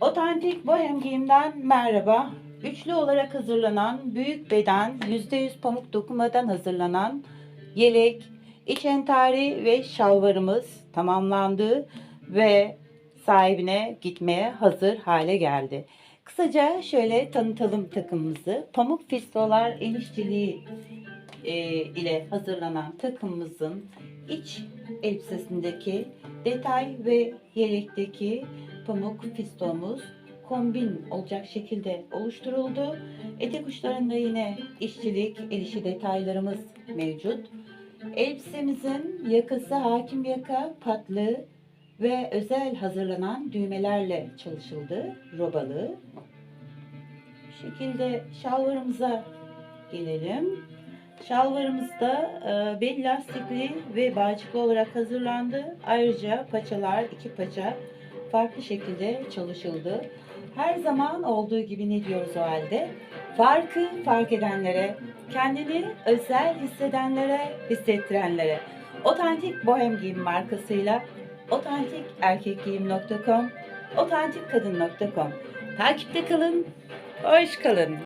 Otantik bohem giyimden merhaba. Üçlü olarak hazırlanan büyük beden %100 pamuk dokumadan hazırlanan yelek, iç entari ve şalvarımız tamamlandı ve sahibine gitmeye hazır hale geldi. Kısaca şöyle tanıtalım takımımızı. Pamuk fistolar el işçiliği e, ile hazırlanan takımımızın iç elbisesindeki detay ve yelekteki pamuk fistomuz kombin olacak şekilde oluşturuldu. Etek uçlarında yine işçilik, el işi detaylarımız mevcut. Elbisemizin yakası hakim yaka, patlı ve özel hazırlanan düğmelerle çalışıldı. Robalı. Bu şekilde şalvarımıza gelelim. Şalvarımız da e, bel lastikli ve bağcıklı olarak hazırlandı. Ayrıca paçalar, iki paça farklı şekilde çalışıldı. Her zaman olduğu gibi ne diyoruz o halde? Farkı fark edenlere, kendini özel hissedenlere, hissettirenlere. Otantik Bohem Giyim markasıyla otantikerkekgiyim.com, otantikkadın.com. Takipte kalın, hoş kalın.